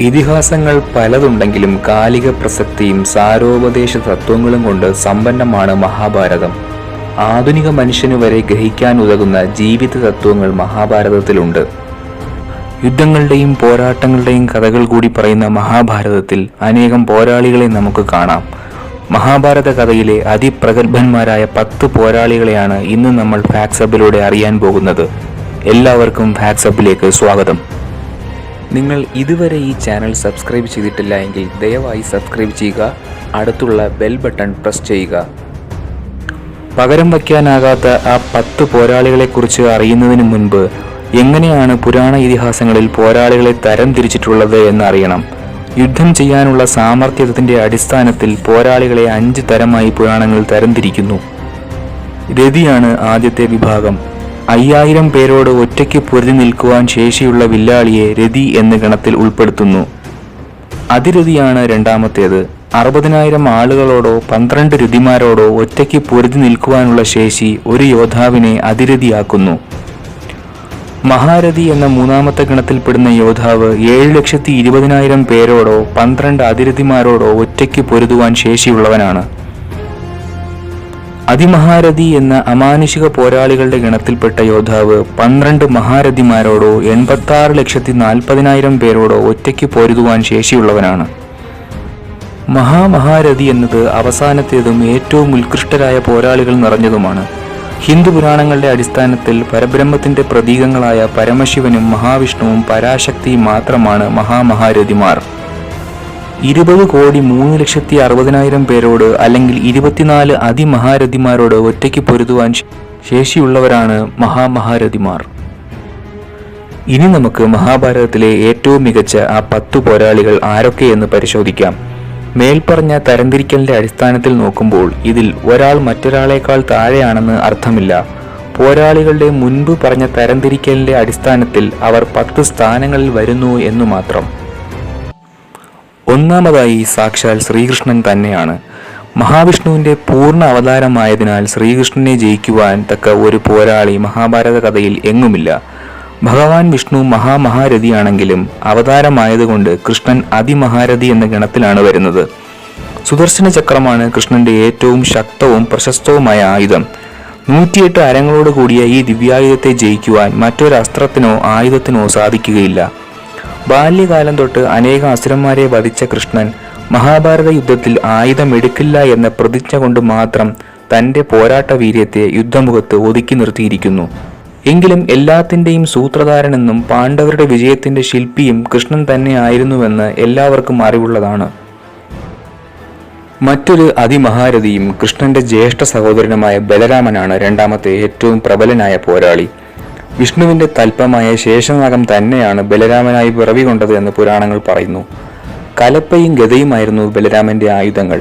ഇതിഹാസങ്ങൾ പലതുണ്ടെങ്കിലും കാലിക പ്രസക്തിയും സാരോപദേശ തത്വങ്ങളും കൊണ്ട് സമ്പന്നമാണ് മഹാഭാരതം. ആധുനിക മനുഷ്യനു വരെ ഗ്രഹിക്കാൻ ഉതകുന്ന ജീവിത തത്വങ്ങൾ മഹാഭാരതത്തിലുണ്ട്. യുദ്ധങ്ങളുടെയും പോരാട്ടങ്ങളുടെയും കഥകൾ കൂടി പറയുന്ന മഹാഭാരതത്തിൽ അനേകം പോരാളികളെ നമുക്ക് കാണാം. മഹാഭാരത കഥയിലെ അതിപ്രഗത്ഭന്മാരായ പത്ത് പോരാളികളെയാണ് ഇന്ന് നമ്മൾ ഫാക്സബിലൂടെ അറിയാൻ പോകുന്നത്. എല്ലാവർക്കും ഫാക്സബിലേക്ക് സ്വാഗതം. നിങ്ങൾ ഇതുവരെ ഈ ചാനൽ സബ്സ്ക്രൈബ് ചെയ്തിട്ടില്ല എങ്കിൽ ദയവായി സബ്സ്ക്രൈബ് ചെയ്യുക അടുത്തുള്ള ബെൽ ബട്ടൺ പ്രസ് ചെയ്യുക. പകരം വയ്ക്കാനാകാത്ത ആ പത്ത് പോരാളികളെക്കുറിച്ച് അറിയുന്നതിന് മുൻപ് എങ്ങനെയാണ് പുരാണ ഇതിഹാസങ്ങളിൽ പോരാളികളെ തരം തിരിച്ചിട്ടുള്ളത് എന്നറിയണം യുദ്ധം ചെയ്യാനുള്ള സാമർഥ്യത്തിന്റെ അടിസ്ഥാനത്തിൽ പോരാളികളെ അഞ്ച് തരമായി പുരാണങ്ങൾ തരംതിരിക്കുന്നു. രതിയാണ് ആദ്യത്തെ വിഭാഗം. അയ്യായിരം പേരോട് ഒറ്റയ്ക്ക് പൊരുതി നിൽക്കുവാൻ ശേഷിയുള്ള വില്ലാളിയെ രതി എന്ന ഗണത്തിൽ ഉൾപ്പെടുത്തുന്നു. അതിരതിയാണ് രണ്ടാമത്തേത്. അറുപതിനായിരം ആളുകളോടോ പന്ത്രണ്ട് രതിമാരോടോ ഒറ്റയ്ക്ക് പൊരുതി നിൽക്കുവാനുള്ള ശേഷി ഒരു യോദ്ധാവിനെ അതിരതിയാക്കുന്നു. മഹാരഥി എന്ന മൂന്നാമത്തെ ഗണത്തിൽപ്പെടുന്ന യോദ്ധാവ് ഏഴ് ലക്ഷത്തി ഇരുപതിനായിരം പേരോടോ പന്ത്രണ്ട് അതിരഥിമാരോടോ ഒറ്റയ്ക്ക് പൊരുതുവാൻ ശേഷിയുള്ളവനാണ്. അതിമഹാരഥി എന്ന അമാനുഷിക പോരാളികളുടെ ഗണത്തിൽപ്പെട്ട യോദ്ധാവ് പന്ത്രണ്ട് മഹാരഥിമാരോടോ എൺപത്തി ലക്ഷത്തി നാൽപ്പതിനായിരം പേരോടോ ഒറ്റയ്ക്ക് പോരുതുവാൻ ശേഷിയുള്ളവനാണ്. മഹാമഹാരഥി എന്നത് അവസാനത്തേതും ഏറ്റവും ഉത്കൃഷ്ടരായ പോരാളികൾ നിറഞ്ഞതുമാണ്. ഹിന്ദു പുരാണങ്ങളുടെ അടിസ്ഥാനത്തിൽ പരബ്രഹ്മത്തിന്റെ പ്രതീകങ്ങളായ പരമശിവനും മഹാവിഷ്ണുവും പരാശക്തിയും മാത്രമാണ് മഹാമഹാരഥിമാർ. ഇരുപത് കോടി മൂന്ന് ലക്ഷത്തി അറുപതിനായിരം പേരോട് അല്ലെങ്കിൽ ഇരുപത്തിനാല് അതിമഹാരഥിമാരോട് ഒറ്റയ്ക്ക് പൊരുതുവാൻ ശേഷിയുള്ളവരാണ് മഹാമഹാരഥിമാർ. ഇനി നമുക്ക് മഹാഭാരതത്തിലെ ഏറ്റവും മികച്ച ആ പത്തു പോരാളികൾ ആരൊക്കെയെന്ന് പരിശോധിക്കാം. മേൽപ്പറഞ്ഞ തരംതിരിക്കലിന്റെ അടിസ്ഥാനത്തിൽ നോക്കുമ്പോൾ ഇതിൽ ഒരാൾ മറ്റൊരാളേക്കാൾ താഴെയാണെന്ന് അർത്ഥമില്ല. പോരാളികളുടെ മുൻപ് പറഞ്ഞ തരംതിരിക്കലിന്റെ അടിസ്ഥാനത്തിൽ അവർ പത്ത് സ്ഥാനങ്ങളിൽ വരുന്നു എന്നു മാത്രം. ഒന്നാമതായി സാക്ഷാൽ ശ്രീകൃഷ്ണൻ തന്നെയാണ്. മഹാവിഷ്ണുവിന്റെ പൂർണ അവതാരമായതിനാൽ ശ്രീകൃഷ്ണനെ ജയിക്കുവാൻ തക്ക ഒരു പോരാളി മഹാഭാരത കഥയിൽ എങ്ങുമില്ല. ഭഗവാൻ വിഷ്ണു മഹാമഹാരഥിയാണെങ്കിലും അവതാരമായതുകൊണ്ട് കൃഷ്ണൻ അതിമഹാരഥി എന്ന ഗണത്തിലാണ് വരുന്നത്. സുദർശന ചക്രമാണ് കൃഷ്ണന്റെ ഏറ്റവും ശക്തവും പ്രശസ്തവുമായ ആയുധം. നൂറ്റിയെട്ട് അരങ്ങളോട് കൂടിയ ഈ ദിവ്യായുധത്തെ ജയിക്കുവാൻ മറ്റൊരു അസ്ത്രത്തിനോ ആയുധത്തിനോ സാധിക്കുകയില്ല. ബാല്യകാലം തൊട്ട് അനേക അസുരന്മാരെ വധിച്ച കൃഷ്ണൻ മഹാഭാരത യുദ്ധത്തിൽ ആയുധം എടുക്കില്ല എന്ന പ്രതിജ്ഞ കൊണ്ട് മാത്രം തന്റെ പോരാട്ട വീര്യത്തെ യുദ്ധമുഖത്ത് ഒതുക്കി നിർത്തിയിരിക്കുന്നു. എങ്കിലും എല്ലാത്തിന്റെയും സൂത്രധാരനെന്നും പാണ്ഡവരുടെ വിജയത്തിന്റെ ശില്പിയും കൃഷ്ണൻ തന്നെ ആയിരുന്നുവെന്ന് എല്ലാവർക്കും അറിവുള്ളതാണ്. മറ്റൊരു അതിമഹാരഥിയും കൃഷ്ണന്റെ ജ്യേഷ്ഠ സഹോദരനുമായ ബലരാമനാണ് രണ്ടാമത്തെ ഏറ്റവും പ്രബലനായ പോരാളി. വിഷ്ണുവിന്റെ തൽപ്പമായ ശേഷനാഗം തന്നെയാണ് ബലരാമനായി പിറവി എന്ന് പുരാണങ്ങൾ പറയുന്നു. കലപ്പയും ഗതയുമായിരുന്നു ബലരാമന്റെ ആയുധങ്ങൾ.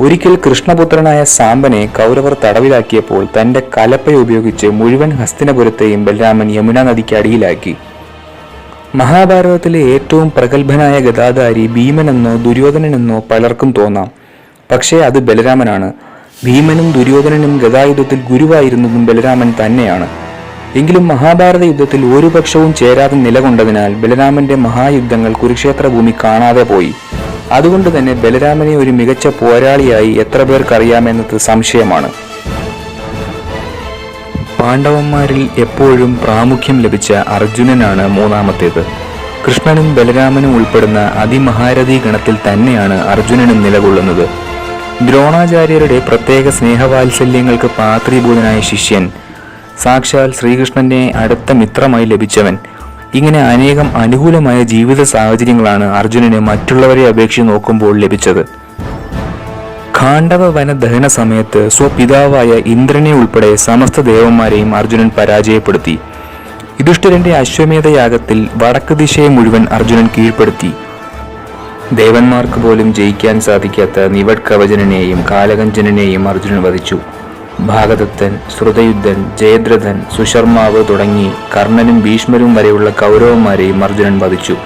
ഒരിക്കൽ കൃഷ്ണപുത്രനായ സാമ്പനെ കൗരവർ തടവിലാക്കിയപ്പോൾ തന്റെ കലപ്പ ഉപയോഗിച്ച് മുഴുവൻ ഹസ്തിനപുരത്തെയും ബലരാമൻ യമുന നദിക്ക് അടിയിലാക്കി. മഹാഭാരതത്തിലെ ഏറ്റവും പ്രഗത്ഭനായ ഗതാധാരി ഭീമനെന്നോ ദുര്യോധനനെന്നോ പലർക്കും തോന്നാം. പക്ഷേ അത് ബലരാമനാണ്. ഭീമനും ദുര്യോധനനും ഗതായുധത്തിൽ ഗുരുവായിരുന്നതും ബലരാമൻ തന്നെയാണ്. എങ്കിലും മഹാഭാരത യുദ്ധത്തിൽ ഒരു പക്ഷവും ചേരാതെ നിലകൊണ്ടതിനാൽ ബലരാമന്റെ മഹായുദ്ധങ്ങൾ കുരുക്ഷേത്ര ഭൂമി കാണാതെ പോയി. അതുകൊണ്ട് തന്നെ ബലരാമനെ ഒരു മികച്ച പോരാളിയായി എത്ര പേർക്കറിയാമെന്നത് സംശയമാണ്. പാണ്ഡവന്മാരിൽ എപ്പോഴും പ്രാമുഖ്യം ലഭിച്ച അർജുനനാണ് മൂന്നാമത്തേത്. കൃഷ്ണനും ബലരാമനും ഉൾപ്പെടുന്ന അതിമഹാരഥി ഗണത്തിൽ തന്നെയാണ് അർജുനനും നിലകൊള്ളുന്നത്. ദ്രോണാചാര്യരുടെ പ്രത്യേക സ്നേഹവാത്സല്യങ്ങൾക്ക് പാത്രീഭൂതനായ ശിഷ്യൻ സാക്ഷാൽ ശ്രീകൃഷ്ണന്റെ അടുത്ത മിത്രമായി ലഭിച്ചവൻ. ഇങ്ങനെ അനേകം അനുകൂലമായ ജീവിത സാഹചര്യങ്ങളാണ് അർജുനന് മറ്റുള്ളവരെ അപേക്ഷിച്ച് നോക്കുമ്പോൾ ലഭിച്ചത്. ഖാണ്ഡവ വന ദഹന സമയത്ത് സ്വപിതാവായ ഇന്ദ്രനെ ഉൾപ്പെടെ സമസ്ത ദേവന്മാരെയും അർജുനൻ പരാജയപ്പെടുത്തി. യുധിഷ്ഠിരന്റെ അശ്വമേധ യാഗത്തിൽ വടക്ക് ദിശയെ മുഴുവൻ അർജുനൻ കീഴ്പ്പെടുത്തി. ദേവന്മാർക്ക് പോലും ജയിക്കാൻ സാധിക്കാത്ത നിവഡ് കവചനെയും കാലകഞ്ചനെയും അർജുനൻ വധിച്ചു. ഭാഗദത്തൻ ശ്രുതയുദ്ധൻ ജയദ്രഥൻ സുശർമാവ് തുടങ്ങി കർണനും ഭീഷ്മരും വരെയുള്ള കൗരവന്മാരെയും അർജുനൻ വധിച്ചു.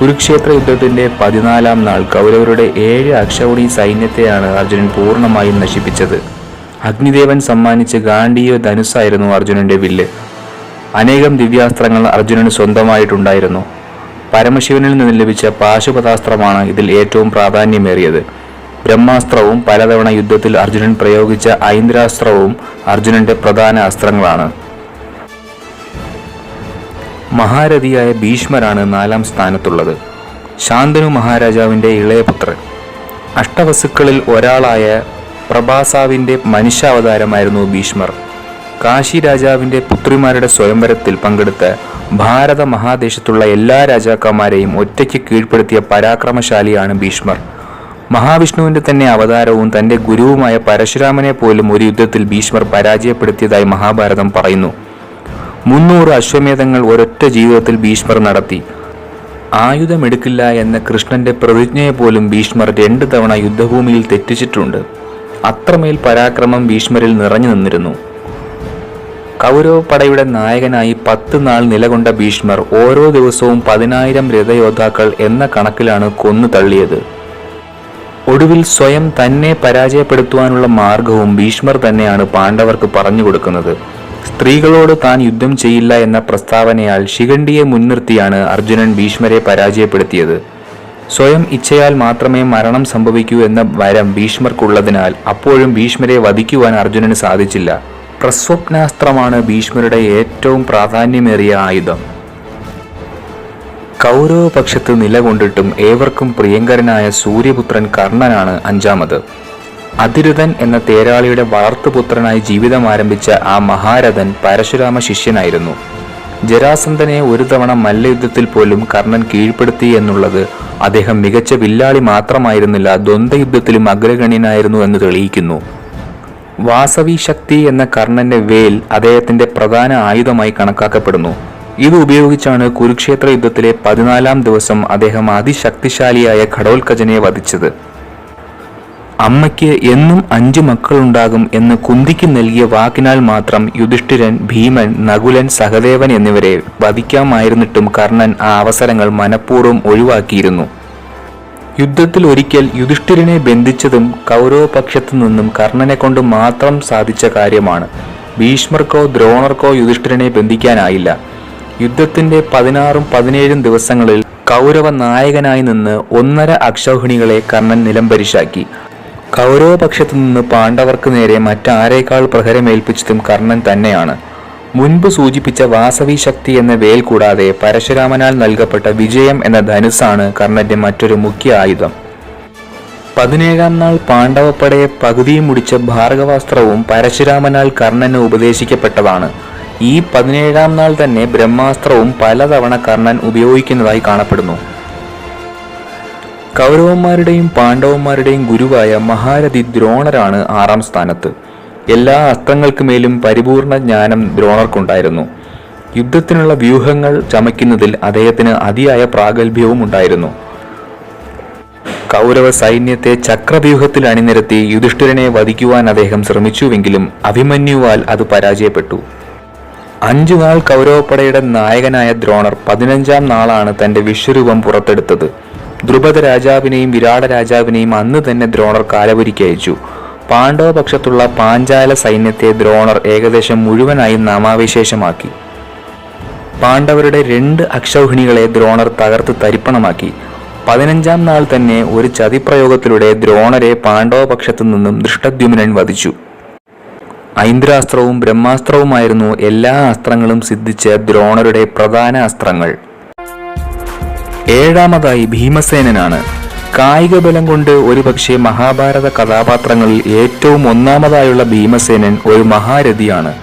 കുരുക്ഷേത്ര യുദ്ധത്തിന്റെ പതിനാലാം നാൾ കൗരവരുടെ ഏഴ് അക്ഷൗണി സൈന്യത്തെയാണ് അർജുനൻ പൂർണമായും നശിപ്പിച്ചത്. അഗ്നിദേവൻ സമ്മാനിച്ച ഗാന്ഡീയ ധനുസായിരുന്നു അർജുനന്റെ വില്ല്. അനേകം ദിവ്യാസ്ത്രങ്ങൾ അർജുനന് സ്വന്തമായിട്ടുണ്ടായിരുന്നു. പരമശിവനിൽ നിന്ന് ലഭിച്ച പാശുപതാസ്ത്രമാണ് ഇതിൽ ഏറ്റവും പ്രാധാന്യമേറിയത്. ബ്രഹ്മാസ്ത്രവും പലതവണ യുദ്ധത്തിൽ അർജുനൻ പ്രയോഗിച്ച ഐന്ദ്രാസ്ത്രവും അർജുനന്റെ പ്രധാന അസ്ത്രങ്ങളാണ്. മഹാരഥിയായ ഭീഷ്മരാണ് നാലാം സ്ഥാനത്തുള്ളത്. ശാന്തനു മഹാരാജാവിന്റെ ഇളയപുത്രൻ അഷ്ടവസുക്കളിൽ ഒരാളായ പ്രഭാസാവിന്റെ മനുഷ്യാവതാരമായിരുന്നു ഭീഷ്മർ. കാശി രാജാവിന്റെ പുത്രിമാരുടെ സ്വയംവരത്തിൽ പങ്കെടുത്ത് ഭാരത മഹാദേശത്തുള്ള എല്ലാ രാജാക്കന്മാരെയും ഒറ്റയ്ക്ക് കീഴ്പ്പെടുത്തിയ പരാക്രമശാലിയാണ് ഭീഷ്മർ. മഹാവിഷ്ണുവിന്റെ തന്നെ അവതാരവും തന്റെ ഗുരുവുമായ പരശുരാമനെ പോലും ഒരു യുദ്ധത്തിൽ ഭീഷ്മർ പരാജയപ്പെടുത്തിയതായി മഹാഭാരതം പറയുന്നു. മുന്നൂറ് അശ്വമേധങ്ങൾ ഒരൊറ്റ ജീവിതത്തിൽ ഭീഷ്മർ നടത്തി. ആയുധമെടുക്കില്ല എന്ന കൃഷ്ണന്റെ പ്രതിജ്ഞയെ പോലും ഭീഷ്മർ രണ്ടു തവണ യുദ്ധഭൂമിയിൽ തെറ്റിച്ചിട്ടുണ്ട്. അത്രമേൽ പരാക്രമം ഭീഷ്മരിൽ നിറഞ്ഞു നിന്നിരുന്നു. കൗരവ പടയുടെ നായകനായി പത്ത് നാൾ നിലകൊണ്ട ഭീഷ്മർ ഓരോ ദിവസവും പതിനായിരം രഥയോദ്ധാക്കൾ എന്ന കണക്കിലാണ് കൊന്നു തള്ളിയത്. ഒടുവിൽ സ്വയം തന്നെ പരാജയപ്പെടുത്തുവാനുള്ള മാർഗവും ഭീഷ്മർ തന്നെയാണ് പാണ്ഡവർക്ക് പറഞ്ഞു കൊടുക്കുന്നത്. സ്ത്രീകളോട് താൻ യുദ്ധം ചെയ്യില്ല എന്ന പ്രസ്താവനയാൽ ശിഖണ്ഡിയെ മുൻനിർത്തിയാണ് അർജുനൻ ഭീഷ്മരെ പരാജയപ്പെടുത്തിയത്. സ്വയം ഇച്ഛയാൽ മാത്രമേ മരണം സംഭവിക്കൂ എന്ന വരം ഭീഷ്മർക്കുള്ളതിനാൽ അപ്പോഴും ഭീഷ്മരെ വധിക്കുവാൻ അർജുനന് സാധിച്ചില്ല. പ്രസ്വപ്നാസ്ത്രമാണ് ഭീഷ്മരുടെ ഏറ്റവും പ്രാധാന്യമേറിയ ആയുധം. കൗരവപക്ഷത്ത് നിലകൊണ്ടിട്ടും ഏവർക്കും പ്രിയങ്കരനായ സൂര്യപുത്രൻ കർണനാണ് അഞ്ചാമത്. അതിരുതൻ എന്ന തേരാളിയുടെ വളർത്തുപുത്രനായി ജീവിതം ആരംഭിച്ച ആ മഹാരഥൻ പരശുരാമ ശിഷ്യനായിരുന്നു. ജരാസന്ധനെ ഒരു തവണ മല്ലയുദ്ധത്തിൽ പോലും കർണൻ കീഴ്പ്പെടുത്തി എന്നുള്ളത് അദ്ദേഹം മികച്ച വില്ലാളി മാത്രമായിരുന്നില്ല ദ്വന്ദ്വയുദ്ധത്തിലും അഗ്രഗണ്യനായിരുന്നു എന്ന് തെളിയിക്കുന്നു. വാസവി ശക്തി എന്ന കർണന്റെ വേൽ അദ്ദേഹത്തിന്റെ പ്രധാന ആയുധമായി കണക്കാക്കപ്പെടുന്നു. ഇത് ഉപയോഗിച്ചാണ് കുരുക്ഷേത്ര യുദ്ധത്തിലെ പതിനാലാം ദിവസം അദ്ദേഹം അതിശക്തിശാലിയായ ഘടോത്കജനെ വധിച്ചത്. അമ്മയ്ക്ക് എന്നും അഞ്ചു മക്കളുണ്ടാകും എന്ന് കുന്തിക്ക് നൽകിയ വാക്കിനാൽ മാത്രം യുധിഷ്ഠിരൻ ഭീമൻ നകുലൻ സഹദേവൻ എന്നിവരെ വധിക്കാമായിരുന്നിട്ടും കർണൻ ആ അവസരങ്ങൾ മനഃപൂർവം ഒഴിവാക്കിയിരുന്നു. യുദ്ധത്തിൽ ഒരിക്കൽ യുധിഷ്ഠിരനെ ബന്ധിച്ചതും കൗരവപക്ഷത്തു നിന്നും കർണനെ കൊണ്ട് മാത്രം സാധിച്ച കാര്യമാണ്. ഭീഷ്മർക്കോ ദ്രോണർക്കോ യുധിഷ്ഠിരനെ ബന്ധിക്കാനായില്ല. യുദ്ധത്തിന്റെ പതിനാറും പതിനേഴും ദിവസങ്ങളിൽ കൗരവ നായകനായി നിന്ന് ഒന്നര അക്ഷൗഹിണികളെ കർണൻ നിലംപരിശാക്കി. കൗരവപക്ഷത്തു നിന്ന് പാണ്ഡവർക്ക് നേരെ മറ്റാരേക്കാൾ പ്രഹരമേൽപ്പിച്ചതും കർണൻ തന്നെയാണ്. മുൻപ് സൂചിപ്പിച്ച വാസവി ശക്തി എന്ന വേൽ കൂടാതെ പരശുരാമനാൽ നൽകപ്പെട്ട വിജയം എന്ന ധനുസാണ് കർണന്റെ മറ്റൊരു മുഖ്യ ആയുധം. പതിനേഴാം നാൾ പാണ്ഡവപ്പടയെ പകുതിയും മുടിച്ച ഭാർഗവാസ്ത്രവും പരശുരാമനാൽ കർണന് ഉപദേശിക്കപ്പെട്ടതാണ്. ഈ പതിനേഴാം നാൾ തന്നെ ബ്രഹ്മാസ്ത്രവും പലതവണ കർണൻ ഉപയോഗിക്കുന്നതായി കാണപ്പെടുന്നു. കൗരവന്മാരുടെയും പാണ്ഡവന്മാരുടെയും ഗുരുവായ മഹാരഥി ദ്രോണരാണ് ആറാം സ്ഥാനത്ത്. എല്ലാ അസ്ത്രങ്ങൾക്കുമേലും പരിപൂർണ ജ്ഞാനം ദ്രോണർക്കുണ്ടായിരുന്നു. യുദ്ധത്തിനുള്ള വ്യൂഹങ്ങൾ ചമയ്ക്കുന്നതിൽ അദ്ദേഹത്തിന് അതിയായ പ്രാഗൽഭ്യവും ഉണ്ടായിരുന്നു. കൗരവ സൈന്യത്തെ ചക്രവ്യൂഹത്തിൽ അണിനിരത്തി യുധിഷ്ഠിരനെ വധിക്കുവാൻ അദ്ദേഹം ശ്രമിച്ചുവെങ്കിലും അഭിമന്യുവാൽ അത് പരാജയപ്പെട്ടു. അഞ്ചു നാൾ കൗരവപ്പടയുടെ നായകനായ ദ്രോണർ പതിനഞ്ചാം നാളാണ് തന്റെ വിശ്വരൂപം പുറത്തെടുത്തത്. ദ്രുപദ രാജാവിനെയും വിരാട രാജാവിനെയും അന്ന് തന്നെ ദ്രോണർ കാലപുരിക്ക് അയച്ചു. പാണ്ഡവപക്ഷത്തുള്ള പാഞ്ചാല സൈന്യത്തെ ദ്രോണർ ഏകദേശം മുഴുവനായും നാമാവിശേഷമാക്കി. പാണ്ഡവരുടെ രണ്ട് അക്ഷൗഹിണികളെ ദ്രോണർ തകർത്ത് തരിപ്പണമാക്കി. പതിനഞ്ചാം നാൾ തന്നെ ഒരു ചതിപ്രയോഗത്തിലൂടെ ദ്രോണരെ പാണ്ഡവപക്ഷത്തു നിന്നും ദൃഷ്ടദ്യുമ്നൻ വധിച്ചു. ഐന്ദ്രാസ്ത്രവും ബ്രഹ്മാസ്ത്രവുമായിരുന്നു എല്ലാ അസ്ത്രങ്ങളും സിദ്ധിച്ച ദ്രോണരുടെ പ്രധാന അസ്ത്രങ്ങൾ. ഏഴാമതായി ഭീമസേനനാണ്. കായിക ബലം കൊണ്ട് ഒരുപക്ഷെ മഹാഭാരത കഥാപാത്രങ്ങളിൽ ഏറ്റവും ഒന്നാമതായുള്ള ഭീമസേനൻ ഒരു മഹാരഥിയാണ്.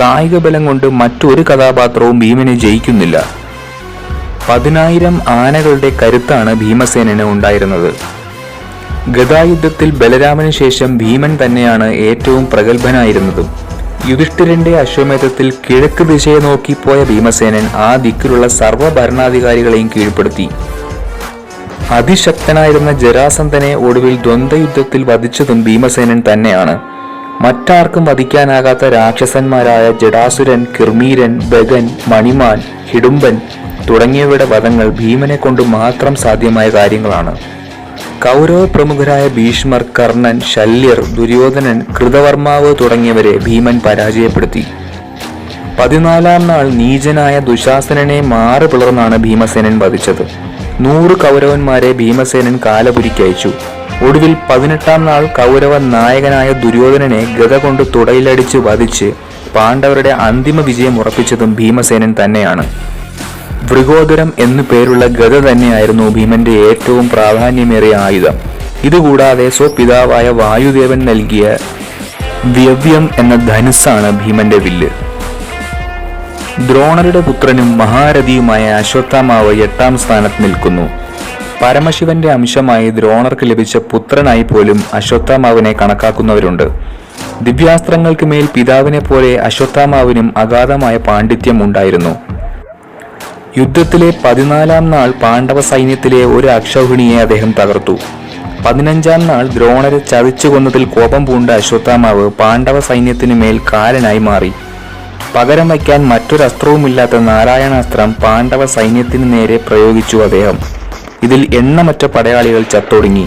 കായിക ബലം കൊണ്ട് മറ്റൊരു കഥാപാത്രവും ഭീമനെ ജയിക്കുന്നില്ല. പതിനായിരം ആനകളുടെ കരുത്താണ് ഭീമസേനന് ഉണ്ടായിരുന്നത്. ഗദായുദ്ധത്തിൽ ബലരാമന് ശേഷം ഭീമൻ തന്നെയാണ് ഏറ്റവും പ്രഗത്ഭനായിരുന്നതും. യുധിഷ്ഠിരന്റെ അശ്വമേധത്തിൽ കിഴക്ക് ദിശയെ നോക്കിപ്പോയ പോയ ഭീമസേനൻ ആ ദിക്കിലുള്ള സർവ ഭരണാധികാരികളെയും കീഴ്പ്പെടുത്തി. അതിശക്തനായിരുന്ന ജരാസന്ധനെ ഒടുവിൽ ദ്വന്ദ്വയുദ്ധത്തിൽ വധിച്ചതും ഭീമസേനൻ തന്നെയാണ്. മറ്റാർക്കും വധിക്കാനാകാത്ത രാക്ഷസന്മാരായ ജഡാസുരൻ കിർമീരൻ ബഗൻ മണിമാൻ ഹിഡുംബൻ തുടങ്ങിയവയുടെ വധങ്ങൾ ഭീമനെ കൊണ്ട് മാത്രം സാധ്യമായ കാര്യങ്ങളാണ്. കൗരവ പ്രമുഖരായ ഭീഷ്മർ കർണൻ ശല്യർ ദുര്യോധനൻ കൃതവർമാവ് തുടങ്ങിയവരെ ഭീമൻ പരാജയപ്പെടുത്തി. പതിനാലാം നാൾ നീചനായ ദുശാസനനെ മാറ് പിളർന്നാണ് ഭീമസേനൻ വധിച്ചത്. നൂറ് കൗരവന്മാരെ ഭീമസേനൻ കാലപുരിക്കയച്ചു ഒടുവിൽ പതിനെട്ടാം നാൾ കൗരവ നായകനായ ദുര്യോധനനെ ഗത കൊണ്ട് തുടയിലടിച്ച് വധിച്ച് പാണ്ഡവരുടെ അന്തിമ വിജയം ഉറപ്പിച്ചതും ഭീമസേനൻ തന്നെയാണ്. വൃഗോദരം എന്നു പേരുള്ള ഗത തന്നെയായിരുന്നു ഭീമന്റെ ഏറ്റവും പ്രാധാന്യമേറിയ ആയുധം. ഇതുകൂടാതെ സ്വപിതാവായ വായുദേവൻ നൽകിയ വ്യവ്യം എന്ന ധനുസ്സാണ് ഭീമന്റെ വില്ല്. ദ്രോണരുടെ പുത്രനും മഹാരഥിയുമായ അശ്വത്ഥാമാവ് എട്ടാം സ്ഥാനത്ത് നിൽക്കുന്നു. പരമശിവന്റെ അംശമായി ദ്രോണർക്ക് ലഭിച്ച പുത്രനായി പോലും അശ്വത്ഥാമാവിനെ കണക്കാക്കുന്നവരുണ്ട്. ദിവ്യാസ്ത്രങ്ങൾക്ക് മേൽ പിതാവിനെ പോലെ അശ്വത്ഥാമാവിനും അഗാധമായ പാണ്ഡിത്യം ഉണ്ടായിരുന്നു. യുദ്ധത്തിലെ പതിനാലാം നാൾ പാണ്ഡവ സൈന്യത്തിലെ ഒരു അക്ഷൗഹിണിയെ അദ്ദേഹം തകർത്തു. പതിനഞ്ചാം നാൾ ദ്രോണരെ ചതിച്ചു കൊന്നതിൽ കോപം പൂണ്ട അശ്വത്ഥാമാവ് പാണ്ഡവ സൈന്യത്തിന് മേൽ കാലനായി മാറി. പകരം വയ്ക്കാൻ മറ്റൊരസ്ത്രവുമില്ലാത്ത നാരായണാസ്ത്രം പാണ്ഡവ സൈന്യത്തിന് നേരെ പ്രയോഗിച്ചു അദ്ദേഹം. ഇതിൽ എണ്ണമറ്റ പടയാളികൾ ചത്തൊടുങ്ങി.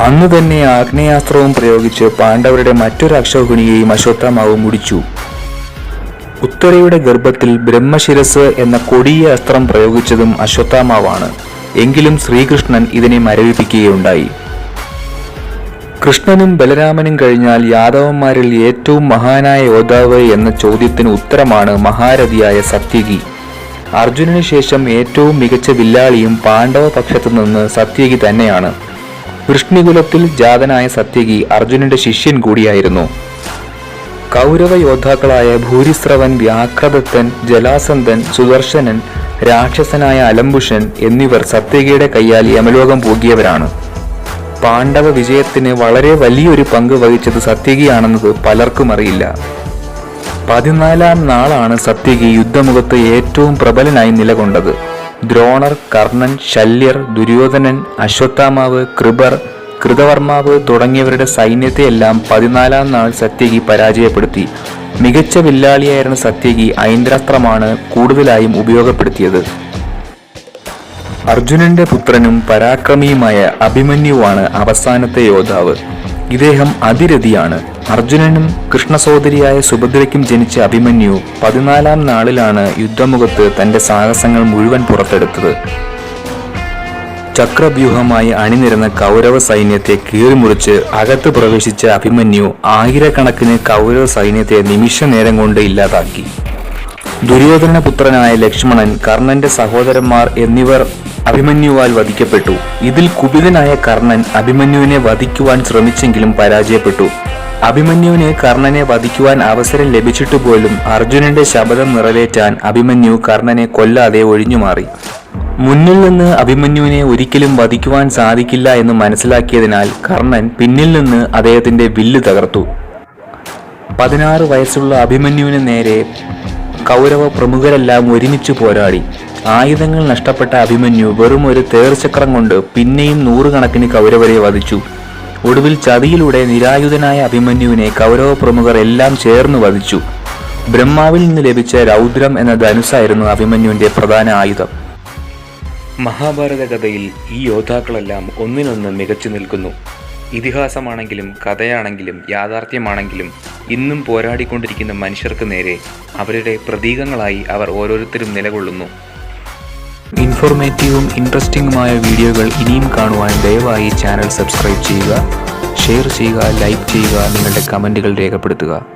അന്നു തന്നെ ആഗ്നേയാസ്ത്രവും പ്രയോഗിച്ച് പാണ്ഡവരുടെ മറ്റൊരു അക്ഷൗഹിണിയെയും അശ്വത്ഥാമാവ് മുടിച്ചു. ഉത്തരയുടെ ഗർഭത്തിൽ ബ്രഹ്മശിരസ് എന്ന കൊടിയ അസ്ത്രം പ്രയോഗിച്ചതും അശ്വത്ഥാമാവാണ്. എങ്കിലും ശ്രീകൃഷ്ണൻ ഇതിനെ മരവിപ്പിക്കുകയുണ്ടായി. കൃഷ്ണനും ബലരാമനും കഴിഞ്ഞാൽ യാദവന്മാരിൽ ഏറ്റവും മഹാനായ യോദ്ധാവ് എന്ന ചോദ്യത്തിന് ഉത്തരമാണ് മഹാരഥിയായ സത്യകി അർജുനന് ശേഷം ഏറ്റവും മികച്ച വില്ലാളിയും പാണ്ഡവ പക്ഷത്തു നിന്ന് സത്യകി തന്നെയാണ്. വൃഷ്ണികുലത്തിൽ ജാതനായ സത്യകി അർജുനന്റെ ശിഷ്യൻ കൂടിയായിരുന്നു. കൗരവ യോദ്ധാക്കളായ ഭൂരിസ്രവൻ വ്യാഘ്രദത്തൻ ജലാസന്ധൻ സുദർശനൻ രാക്ഷസനായ അലംബുഷൻ എന്നിവർ സത്യകയുടെ കയ്യാൽ യമലോകം പൂകിയവരാണ് പാണ്ഡവ വിജയത്തിന് വളരെ വലിയൊരു പങ്ക് വഹിച്ചത് സത്യകിയാണെന്നത് പലർക്കും അറിയില്ല. പതിനാലാം നാളാണ് സത്യകി യുദ്ധമുഖത്ത് ഏറ്റവും പ്രബലനായി നിലകൊണ്ടത്. ദ്രോണർ കർണൻ ശല്യർ ദുര്യോധനൻ അശ്വത്ഥാമാവ് കൃപർ കൃതവർമാവ് തുടങ്ങിയവരുടെ സൈന്യത്തെയെല്ലാം പതിനാലാം നാൾ സത്യകി പരാജയപ്പെടുത്തി. മികച്ച വില്ലാളിയായിരുന്ന സത്യകി ഐന്ദ്രാസ്ത്രമാണ് കൂടുതലായും ഉപയോഗപ്പെടുത്തിയത്. അർജുനന്റെ പുത്രനും പരാക്രമിയുമായ അഭിമന്യുവാണ് അവസാനത്തെ യോദ്ധാവ്. ഇദ്ദേഹം അതിരഥിയാണ്. അർജുനനും കൃഷ്ണസോദരിയായ സുഭദ്രയ്ക്കും ജനിച്ച അഭിമന്യു പതിനാലാം നാളിലാണ് യുദ്ധമുഖത്ത് തന്റെ സാഹസങ്ങൾ മുഴുവൻ പുറത്തെടുത്തത്. ചക്രവ്യൂഹമായി അണിനിരന്ന കൗരവ സൈന്യത്തെ കീറിമുറിച്ച് അകത്ത് പ്രവേശിച്ച അഭിമന്യു ആയിരക്കണക്കിന് കൗരവ സൈന്യത്തെ നിമിഷ നേരം കൊണ്ട് ഇല്ലാതാക്കി. ദുര്യോധന പുത്രനായ ലക്ഷ്മണൻ കർണന്റെ സഹോദരന്മാർ എന്നിവർ അഭിമന്യുവാൽ വധിക്കപ്പെട്ടു. ഇതിൽ കുപിതനായ കർണൻ അഭിമന്യുവിനെ വധിക്കുവാൻ ശ്രമിച്ചെങ്കിലും പരാജയപ്പെട്ടു. അഭിമന്യുവിന് കർണനെ വധിക്കുവാൻ അവസരം ലഭിച്ചിട്ട് പോലും അർജുനന്റെ ശബദം നിറവേറ്റാൻ അഭിമന്യു കർണനെ കൊല്ലാതെ ഒഴിഞ്ഞുമാറി. മുന്നിൽ നിന്ന് അഭിമന്യുവിനെ ഒരിക്കലും വധിക്കുവാൻ സാധിക്കില്ല എന്ന് മനസ്സിലാക്കിയതിനാൽ കർണൻ പിന്നിൽ നിന്ന് അദ്ദേഹത്തിന്റെ വില്ല് തകർത്തു. പതിനാറ് വയസ്സുള്ള അഭിമന്യുവിന് നേരെ കൗരവ പ്രമുഖരെല്ലാം ഒരുമിച്ച് പോരാടി. ആയുധങ്ങൾ നഷ്ടപ്പെട്ട അഭിമന്യു വെറും ഒരു തേർചക്രം കൊണ്ട് പിന്നെയും നൂറുകണക്കിന് കൗരവരെ വധിച്ചു. ഒടുവിൽ ചതിയിലൂടെ നിരായുധനായ അഭിമന്യുവിനെ കൗരവ പ്രമുഖർ എല്ലാം ചേർന്ന് വധിച്ചു. ബ്രഹ്മാവിൽ നിന്ന് ലഭിച്ച രൗദ്രം എന്ന ധനുസായിരുന്നു അഭിമന്യുവിന്റെ പ്രധാന ആയുധം. മഹാഭാരത കഥയിൽ ഈ യോദ്ധാക്കളെല്ലാം ഒന്നിനൊന്ന് മികച്ചു നിൽക്കുന്നു. ഇതിഹാസമാണെങ്കിലും കഥയാണെങ്കിലും യാഥാർത്ഥ്യമാണെങ്കിലും ഇന്നും പോരാടിക്കൊണ്ടിരിക്കുന്ന മനുഷ്യർക്ക് നേരെ അവരുടെ പ്രതീകങ്ങളായി അവർ ഓരോരുത്തരും നിലകൊള്ളുന്നു. ഇൻഫോർമേറ്റീവും ഇൻട്രസ്റ്റിംഗുമായ വീഡിയോകൾ ഇനിയും കാണുവാൻ ദയവായി ചാനൽ സബ്സ്ക്രൈബ് ചെയ്യുക ഷെയർ ചെയ്യുക ലൈക്ക് ചെയ്യുക നിങ്ങളുടെ കമന്റുകൾ രേഖപ്പെടുത്തുക.